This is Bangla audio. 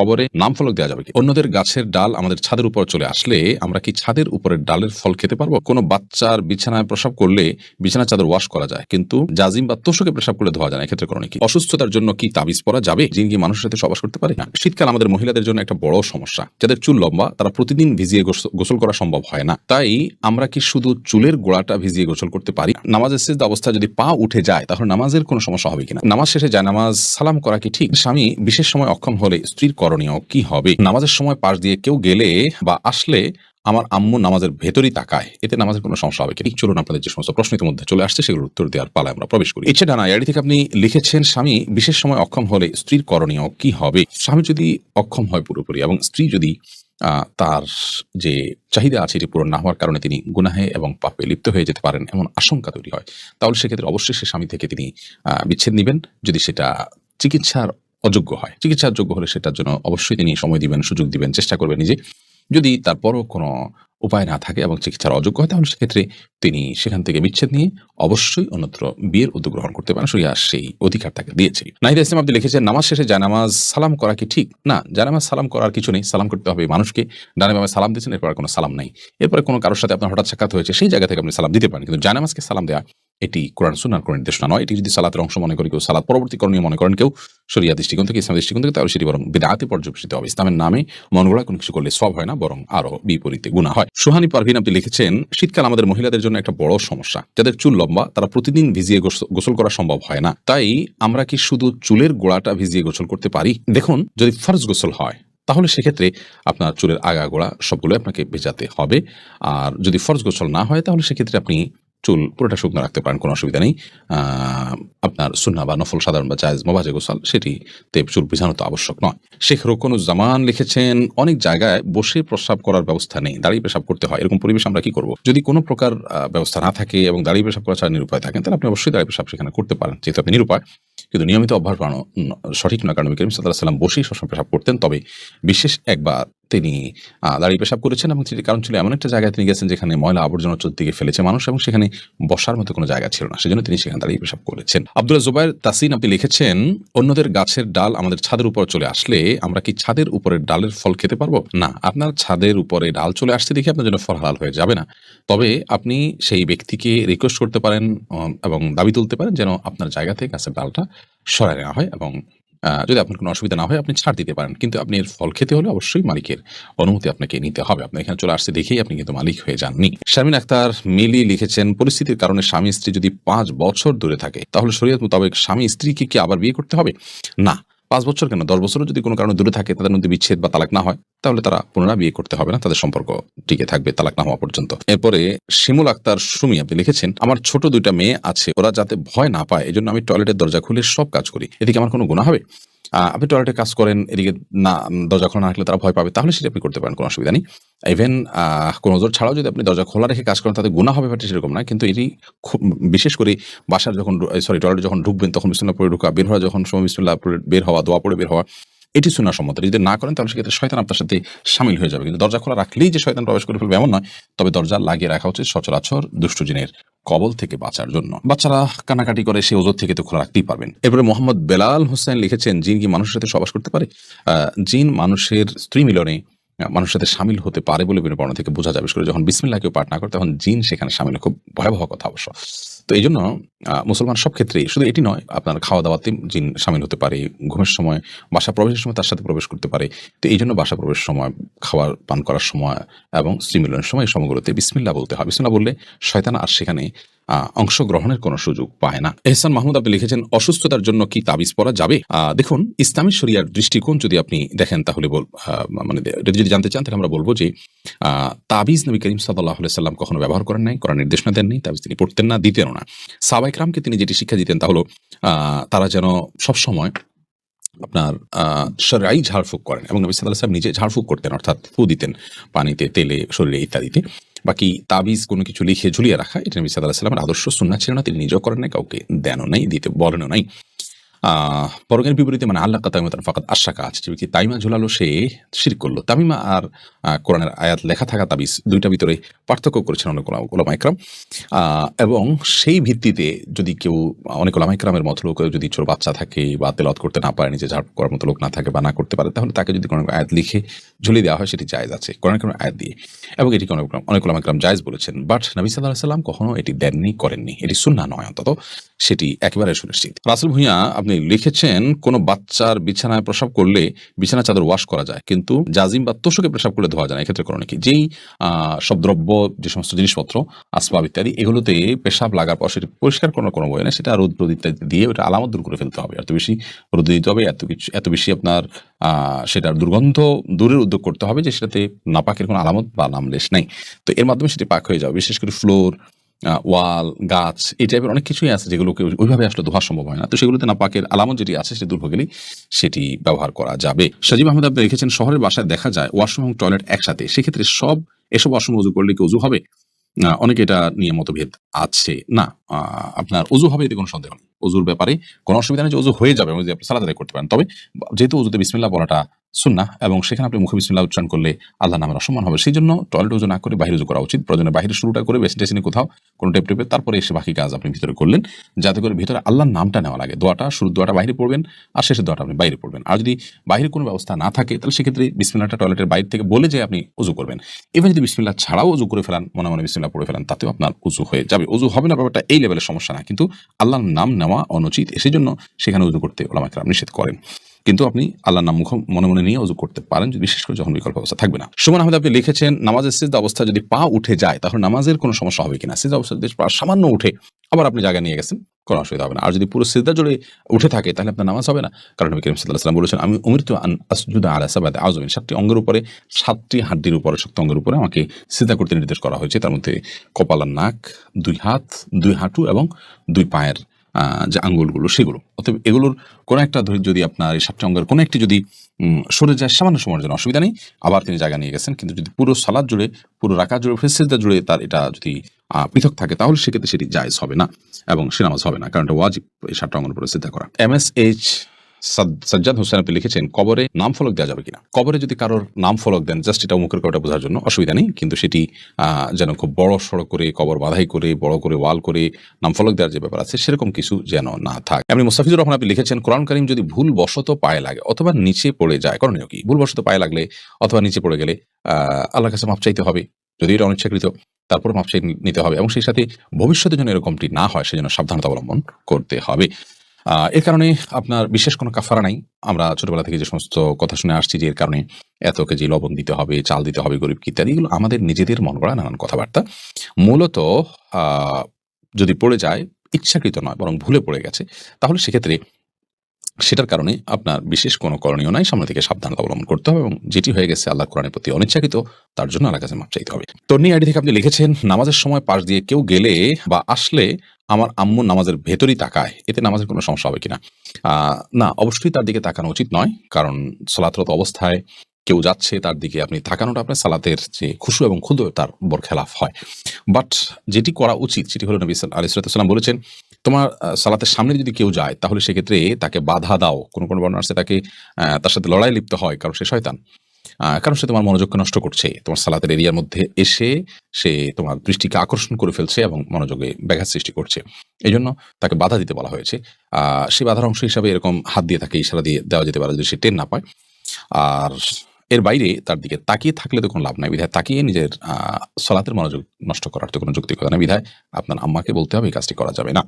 কবরে নাম ফলক দেওয়া যাবে কি? অন্যদের গাছের ডাল আমাদের ছাদের উপর চলে আসলে আমরা কি ছাদের উপরের ডালের ফল খেতে পারব? কোনো বাচ্চার বিছানায় প্রসাব করলে বিছানা চাদর ওয়াশ করা যায়, কিন্তু জাজিম বা তোষকে প্রসাব করলে ধোয়া যায় না, এক্ষেত্রে করণীয় কি? অসুস্থতার জন্য কি তাবিজ পরা যাবে? যিনি কি মানুষের সাথে সবাস করতে পারে? না। শীতকাল আমাদের মহিলাদের জন্য একটা বড় সমস্যা। যাদের চুল লম্বা, তারা প্রতিদিন ভিজিয়ে গোস- গোসল করা সম্ভব হয় না। তাই আমরা কি শুধু চুলের গোড়াটা ভিজিয়ে গোসল করতে পারি? নামাজের শেষ অবস্থা যদি পা উঠে যায়, তাহলে নামাজের কোনো সমস্যা হবে কিনা? নামাজ শেষে যায়, নামাজ সালাম করা কি ঠিক? স্বামী বিশেষ সময় অক্ষম হলে স্ত্রীর করণীয় কি হবে? নামাজের সময় পাশ দিয়ে কেউ গেলে বা আসলে আমার আম্মু নামাজের ভেতরই তাকায়, এতে নামাজের কোনো সমস্যা হবে কি চলুন আপনাদের যে সমস্ত প্রশ্ন ইতিমধ্যে চলে আসছে, সেগুলোর উত্তর দেওয়ার পালায় আমরা প্রবেশ করি। ইচ্ছে ডানা এড়ি থেকে আপনি লিখেছেন, স্বামী, বিশেষ সময় অক্ষম হলে স্ত্রীর করণীয় কি হবে? স্বামী যদি অক্ষম হয় পুরোপুরি এবং স্ত্রী যদি তার যে চাহিদা আছে এটি পূরণ না হওয়ার কারণে তিনি গুনাহে এবং পাপে লিপ্ত হয়ে যেতে পারেন এমন আশঙ্কা তৈরি হয়, তাহলে সেক্ষেত্রে অবশ্যই সে স্বামী থেকে তিনি বিচ্ছেদ নেবেন। যদি সেটা চিকিৎসার অযোগ্য হয়। চিকিৎসার যোগ্য হলে সেটার জন্য অবশ্যই তিনি সময় দিবেন, সুযোগ দিবেন, চেষ্টা করবেন নিজে। যদি তারপরও কোনো উপায় না থাকে এবং চিকিৎসার অযোগ্য হয় তাহলে সেক্ষেত্রে তিনি সেখান থেকে বিচ্ছেদ নিয়ে অবশ্যই অন্যত্র বিয়ের উদ্যোগ গ্রহণ করতে পারেন। সরিয়া সেই অধিকার তাকে দিয়েছে। নাহিদ ইসলাম আপনি লিখেছেন, নামাজ শেষে জানামাজ সালাম করা কি ঠিক? না জানামাজ সালাম করার কিছু নেই, সালাম করতে হবে মানুষকে। ডানে বামে সালাম দিচ্ছেন এরপর কোনো সালাম নাই। এরপরে কোনো কারোর সাথে আপনার হঠাৎ সাক্ষাৎ হয়েছে, সেই জায়গা থেকে আপনি সালাম দিতে পারেন। কিন্তু জানামাজকে সালাম দেওয়া এটি কোরআন সুনার কোনো নির্দেশনা নয়। এটি যদি সালাতের অংশ মনে করি কেউ, সালাত পরবর্তী করণীয় মনে করেন কেউ শরিয়া দৃষ্টিকোণ থেকে, ইসলাম দৃষ্টিকোণ থেকে, তাহলে সেটি বরং বেদাতে পর্যবেসিত হবে। ইসলামের নামে মন গড়া কোনো কিছু করলে সব হয় না, বরং আরও বিপরীতে গুণা হয়। সুহানি পারভিন আপনি লিখেছেন, শীতকাল আমাদের মহিলাদের জন্য একটা বড় সমস্যা। যাদের চুল লম্বা, তারা প্রতিদিন ভিজিয়ে গোসল করা সম্ভব হয় না। তাই আমরা কি শুধু চুলের গোড়াটা ভিজিয়ে গোসল করতে পারি? দেখুন, যদি ফার্জ গোসল হয়, তাহলে সেক্ষেত্রে আপনার চুলের আগা গোড়া সবগুলো আপনাকে ভেজাতে হবে। আর যদি ফরজ গোসল না হয়, তাহলে সেক্ষেত্রে আপনি চুল পুরোটা শুকনো রাখতে পারেন, কোনো অসুবিধা নেই। আপনার সুন্না বা নফল সাধারণ বা জায়জ মোবাজে গোসল সেটিতে চুল ভিজানো তো আবশ্যক নয়। শেখ রোকনুজ্জামান লিখেছেন, অনেক জায়গায় বসে প্রস্রাব করার ব্যবস্থা নেই, দাঁড়িয়ে পেশাব করতে হয়। এরকম পরিবেশ আমরা কি করব? যদি কোনো প্রকার ব্যবস্থা না থাকে এবং দাঁড়িয়ে পেশাব করা ছাড়া নিরুপায় থাকেন, তাহলে আপনি অবশ্যই দাঁড়িয়ে পেশাব সেখানে করতে পারেন, যেহেতু আপনি নিরুপায়। কিন্তু নিয়মিত অভ্যাস বানানো সঠিক নয়, কারণ নবী করিম সাল্লাহ সাল্লাম বসেই সবসময় পেশাব করতেন। তবে বিশেষ একবার তিনি দাঁড়িয়ে পেশাব করেছেন এবং সেটির কারণ ছিল এমন একটা জায়গায় তিনি গেছেন যেখানে ময়লা আবর্জনা চতুর্দিকে ফেলেছে মানুষ এবং সেখানে বসার মতো কোনো জায়গা ছিল না। সেজন্য তিনি সেখানে দাঁড়িয়ে পেশাব করেছেন। আব্দুল জুবাইর তাসিন আপনি লিখেছেন, অন্যদের গাছের ডাল আমাদের ছাদের উপর চলে আসলে আমরা কি ছাদের উপরের ডালের ফল খেতে পারব? না, আপনার ছাদের উপরে ডাল চলে আসছে দেখে আপনার জন্য ফল হালাল হয়ে যাবে না। তবে আপনি সেই ব্যক্তিকে রিকোয়েস্ট করতে পারেন এবং দাবি তুলতে পারেন যেন আপনার জায়গা থেকে গাছের ডালটা সরাই নেওয়া হয় এবং যদি আপনার কোনো অসুবিধা না হয়, আপনি ছাড় দিতে পারেন। কিন্তু আপনি এর ফল খেতে হলে অবশ্যই মালিকের অনুমতি আপনাকে নিতে হবে। আপনি এখানে চলে আসতে দেখেই আপনি কিন্তু মালিক হয়ে যাননি। শামিন আক্তার মিলি লিখেছেন, পরিস্থিতির কারণে স্বামী স্ত্রী যদি পাঁচ বছর দূরে থাকে, তাহলে শরীয়ত মোতাবেক স্বামী স্ত্রীকে কি আবার বিয়ে করতে হবে? না পাঁচ বছর কেন? দশ বছরও যদি কোনো কারণে দূরে থাকে, তাদের মধ্যে বিচ্ছেদ বা তালাক না হয়, তাহলে তারা পুনরায় বিয়ে করতে হবে না, তাদের সম্পর্ক টিকে থাকবে তালাক না হওয়া পর্যন্ত। এরপরে শিমুল আক্তার সুমি, আপনি লিখেছেন, আমার ছোট দুইটা মেয়ে আছে, ওরা যাতে ভয় না পায়, এজন্য আমি টয়লেটের দরজা খুলে সব কাজ করি। এদিকে আমার কোনো গুণা হবে? আপনি টয়লেটে কাজ করেন, এদিকে না, দরজা খোলা না রাখলে তারা ভয় পাবে, তাহলে সেটা আপনি করতে পারেন, কোনো অসুবিধা নেই। ইভেন কোনো ওজোর ছাড়াও যদি আপনি দরজা খোলা রেখে কাজ করেন, তাতে গুণা হবে, ব্যাপারটা সেরকম না। কিন্তু এটি বিশেষ করে বাসার যখন সরি টয়লেটে যখন ঢুকবেন, তখন বিসমুল্লাহ পড়ে ঢুকা, বের হওয়া যখন সময় বিসমুল্লাহ বের হওয়া, দোয়া পড়ে বের হওয়া, এটি শোনা সম্মত। যদি না করেন, তাহলে সেক্ষেত্রে শয়তান আপনার সাথে সামিল হয়ে যাবে। কিন্তু দরজা খোলা রাখলেই যে শয়তান প্রবেশ করে ফেলবে এমন নয়, তবে দরজা লাগিয়ে রাখা উচিত সচরাচর দুষ্টু জিনের কবল থেকে বাঁচার জন্য। বাচ্চারা কানাকাটি করে, সে ওজোর থেকে তো খোলা রাখতেই পারবেন। এরপরে মোহাম্মদ বেলাল হোসেন লিখেছেন, জিন কি মানুষের সাথে সবাস করতে পারে? জিন মানুষের স্ত্রী মিলনে মানুষের সাথে সামিল হতে পারে বলে বিভিন্ন বর্ণ থেকে বোঝা যাবে যখন বিসমিল্লা কেউ পাঠ না করে, তখন জিন সেখানে সামিল খুব ভয়াবহ কথা অবশ্য। তো এই জন্য মুসলমান সব ক্ষেত্রেই, শুধু এটি নয়, আপনার খাওয়া দাওয়াতে জিন সামিল হতে পারে, ঘুমের সময় বাসা প্রবেশের সময় তার সাথে প্রবেশ করতে পারে। তো এই জন্য বাসা প্রবেশের সময় খাবার পান করার সময় এবং স্ত্রী মিলনের সময় এই সময়গুলোতে বিসমিল্লা বলতে হয়। বিসমিল্লা বললে শয়তান আর সেখানে অংশগ্রহণের কোনো সুযোগ পায় না। এহসান মাহমুদ আপনি লিখেছেন, অসুস্থতার জন্য কি তাবিজ পরা যাবে? দেখুন, ইসলামী শরিয়ার দৃষ্টিকোণ যদি আপনি দেখেন, তাহলে বল মানে যদি জানতে চান, তাহলে আমরা বলব যে তাবিজ নবী করিম সাল্লাহ সাল্লাম কখনো ব্যবহার করেন নাই, করার নির্দেশনা দেননি, তাবিজ তিনি পড়তেন না, দিতেনও না। সাবাইকরামকে তিনি যেটি শিক্ষা দিতেন তা হলো তারা যেন সবসময় আপনার শরাই ঝাড়ফুঁক করেন এবং নবী সাল্লাহ সাহেব নিজে ঝাড়ফুঁক করতেন, অর্থাৎ ফু দিতেন পানিতে, তেলে, শরীরে ইত্যাদিতে। বাকি তাবিজ কোনো কিছু লিখে ঝুলিয়ে রাখা, এটা নবী সাল্লাহ সাল্লামের আদর্শ সুন্না ছিল না, তিনি নিজেও করেন নাই, কাউকে দেনও নাই, দিতে বলেনও নাই। আহ, পরকের বিপরীতে মানে আল্লাহ তাইমাতান ফাকাত আশাকা আছে যে ব্যক্তি তাইমা ঝুলালো সে শির করল। তামিমা আর কোরআনের আয়াত লেখা থাকা তাবিজ দুইটা ভিতরে পার্থক্য করেছেন অনেক ওলামা ইকরাম এবং সেই ভিত্তিতে যদি কেউ, অনেক ওলামা ইকরামের মতো লোক, যদি ছোট বাচ্চা থাকে বা তেলত করতে না পারে, নিজে ঝাড় করার মতো লোক না থাকে বা না করতে পারে, তাহলে তাকে যদি কোনো আয়াত লিখে ঝুলিয়ে দেওয়া হয়, সেটি জায়েজ আছে। কোরআন কোনো আয়াত দিয়ে। এবং এটিকে অনেক অনেক ওলামা ইকরাম জায়েজ বলেছেন। বাট নবী সাল্লাহ সাল্লাম কখনো এটি দেননি, করেননি। এটি সুন্না নয় অন্তত। সেটি একেবারে সুনিশ্চিত। রাসুল ভুঁইয়া, আপনি লিখেছেন, কোনো বাচ্চার বিছানায় প্রসাব করলে বিছানা চাদর ওয়াশ করা যায়। কিন্তু জাজিম বা তোষকে প্রসাব করলে ধোয়া যায় না। এক্ষেত্রে করণে কি? যেই সব দ্রব্য, যে সমস্ত জিনিসপত্র, আসবাব ইত্যাদি, এগুলোতে পেশাব লাগার পর সেটি পরিষ্কার করার কোনো বই না সেটা রোদ রোদ ইত্যাদি দিয়ে ওটা আলামত দূর করে ফেলতে হবে। এত বেশি রোদ দিতে হবে, এত কিছু এত বেশি আপনার সেটার দুর্গন্ধ দূরের উদ্যোগ করতে হবে যে সেটাতে নাপাকের কোনো আলামত বা নামলেশ নাই। তো এর মাধ্যমে সেটি পাক হয়ে যাবে, বিশেষ করে ফ্লোর ওয়াল, গাছ, এই টাইপের অনেক কিছুই আছে যেগুলোকে ওইভাবে আসলে ধোয়া সম্ভব হয় না। তো সেগুলোতে না পাকের আলামত যেটি আছে সেটি দূর গেলেই সেটি ব্যবহার করা যাবে। সাজিব আহমেদ, আপনি লিখেছেন শহরের বাসায় দেখা যায় ওয়াশরুম এবং টয়লেট একসাথে। সেক্ষেত্রে সব এসব ওয়াশরুম উজু করলে কি উজু হবে? অনেকে এটা নিয়ে মতভেদ আছে। না আপনার উজু হবে এতে কোনো সন্দেহ নেই। উজুর ব্যাপারে কোনো অসুবিধা নেই যে উজু হয়ে যাবে আপনি সালাদ করতে পারেন। তবে যেহেতু উজুতে বিসমিল্লা বলাটা সুন্না এবং সেখানে আপনি মুখে বিসমিল্লাহ উচ্চারণ করলে আল্লাহ নামের অসম্মান হবে। সেই জন্য টয়লেট উজু না করে বাইরে উজু করা উচিত। প্রয়োজনে বাইরে শুরুটা করে বেসিন টেসিনে কোথাও কোনো টেপ টেপে তারপরে এসে বাকি কাজ আপনি ভিতরে করলেন। যাতে করে ভিতরে আল্লাহর নামটা নেওয়া লাগে। দোয়াটা শুরু দোয়াটা বাইরে পড়বেন আর শেষের দোয়াটা আপনি বাইরে পড়বেন। আর যদি বাইরে কোনো ব্যবস্থা না থাকে, তাহলে সেক্ষেত্রে বিসমিল্লাহটা টয়লেটের বাইরে থেকে বলে যে আপনি উজু করবেন। এবার যদি বিসমিল্লাহ ছাড়াও উজু করে ফেলান, মনে মনে বিসমিল্লাহ পড়ে ফেলান, তাতেও আপনার উজু হয়ে যাবে। উজু হবে না ব্যাপারটা এই লেভেলের সমস্যা না। কিন্তু আল্লাহর নাম নেওয়া অনুচিত। সেই জন্য সেখানে উজু করতে ওলামাকে নিষেধ করেন। কিন্তু আপনি আল্লাহর নাম মুখ মনে মনে নিয়ে উজু করতে পারেন বিশেষ করে যখন বিকল্প অবস্থা থাকবে না। সুমন আহমেদ, আপনি লিখেছেন, নামাজের সিদ্ধ অবস্থা যদি পা উঠে যায়, তাহলে নামাজের কোনো সমস্যা হবে কিনা? সিদ্ধ অবস্থা যদি পা সামান্য উঠে, আবার আপনি জায়গা নিয়ে গেছেন, কোনো অসুবিধা হবে না। আর যদি পুরো সিদ্ধা জুড়ে উঠে থাকে, তাহলে আপনার নামাজ হবে না। কারণ নবী করিম সাল্লাহ সাল্লাম বলেছেন, আমি উমির তো আসজুদা আলা সাবাদে আজমিন সাতটি অঙ্গের উপরে, সাতটি হাড্ডির উপরে, শক্ত অঙ্গের উপরে আমাকে সিদ্ধা করতে নির্দেশ করা হয়েছে। তার মধ্যে কপালার নাক, দুই হাত, দুই হাঁটু এবং দুই পায়ের যে আঙ্গুলগুলো, সেগুলো। অতএব এগুলোর কোনো একটা ধরে যদি আপনার এই সাতটি অঙ্গের কোনো একটি যদি সরে যায়, সামান্য সময়ের জন্য অসুবিধা নেই। আবার তিনি জায়গা নিয়ে গেছেন। কিন্তু যদি পুরো সালাদ জুড়ে, পুরো রাখা জুড়ে ফেসিলটা জুড়ে তার এটা যদি পৃথক থাকে, তাহলে সেক্ষেত্রে সেটি জায়জ হবে না এবং সে নামাজ হবে না। কারণ এটা ওয়াজিব এই সাতটা অঙ্গের উপরে সিদ্ধা করা। M S H Sajjad Hossain আপনি লিখেছেন, কবরে নাম ফলক দেওয়া যাবে কিনা? কবরে যদি কারোর নাম ফলক দেন জাস্ট এটা মুখের কটা বোঝার জন্য অসুবিধা নেই, কিন্তু সেটি যেন খুব বড় সড়ক করে, কবর বাধাই করে, বড় করে, ওয়াল করে, নাম ফলক দেওয়ার যে ব্যাপার আছে, সেরকম কিছু যেন না থাকে। আপনি মুস্তাফিজুর রহমান আপনি লিখেছেন, কোরআন করিম যদি ভুল বশত পায়ে লাগে, অথবা নিচে পড়ে যায়, করণীয় কি? ভুল বশত পায়ে লাগলে অথবা নিচে পড়ে গেলে আল্লাহর কাছে মাপ চাইতে হবে, যদি এটা অনিচ্ছাকৃত, তারপর মাপ চাই নিতে হবে, এবং সেই সাথে ভবিষ্যতে যেন এরকমটি না হয়, সেজন্য সাবধানতা অবলম্বন করতে হবে। এর কারণে আপনার বিশেষ কোনো কাফারা নাই। আমরা ছোটবেলা থেকে যে সমস্ত কথা শুনে আসছি যে, এর কারণে এত কেজি লবণ দিতে হবে, চাল দিতে হবে, গরিব ইত্যাদি, এগুলো আমাদের নিজেদের মন গড়া নানান কথাবার্তা। মূলত যদি পড়ে যায়, ইচ্ছাকৃত নয়, বরং ভুলে পড়ে গেছে, তাহলে সেক্ষেত্রে সেটার কারণে আপনার বিশেষ কোনো করণীয় নাই। সামনে থেকে সাবধানতা অবলম্বন করতে হবে এবং যেটি হয়ে গেছে আল্লাহ কোরআনের প্রতি অনিচ্ছাকৃত, তার জন্য আল্লাহ কাছে মাপ চাইতে হবে। তন্নি আইডি থেকে আপনি লিখেছেন, নামাজের সময় পাশ দিয়ে কেউ গেলে বা আসলে আমার আম্মু নামাজের ভেতরই তাকায়, এতে নামাজের কোনো সমস্যা হবে কিনা? না, অবশ্যই তার দিকে তাকানো উচিত নয়, কারণ সলাতরত অবস্থায় কেউ যাচ্ছে, তার দিকে আপনি তাকানোটা আপনার সালাতের যে খুশু এবং ক্ষুদ্র তার বর খেলাফ হয়। বাট যেটি করা উচিত, সেটি হলো নবী আলিসাল্লাম বলেছেন, তোমার সালাতের সামনে যদি কেউ যায়, তাহলে সেক্ষেত্রে তাকে বাধা দাও। কোনো কোনো বর্ণনা আছে তাকে তার সাথে লড়াই লিপ্ত হয়, কারণ সে শয়তান। কারণ সে তোমার মনোযোগকে নষ্ট করছে, তোমার সালাতের এরিয়ার মধ্যে এসে সে তোমার দৃষ্টিকে আকর্ষণ করে ফেলছে এবং মনোযোগে ব্যাঘাত সৃষ্টি করছে। এই জন্য তাকে বাধা দিতে বলা হয়েছে। সেই বাধার অংশ হিসাবে এরকম হাত দিয়ে তাকে ইশারা দিয়ে দেওয়া যেতে পারে যদি সে টের না পায়। আর এর বাইরে তার দিকে তাকিয়ে থাকলে তো কোনো লাভ নাই বিধায়। তাকিয়ে নিজের সলাতের মনোযোগ নষ্ট করার তো কোনো যুক্তিকতা নেই বিধায়। আপনার আম্মাকে বলতে হবে এই কাজটি করা যাবে না।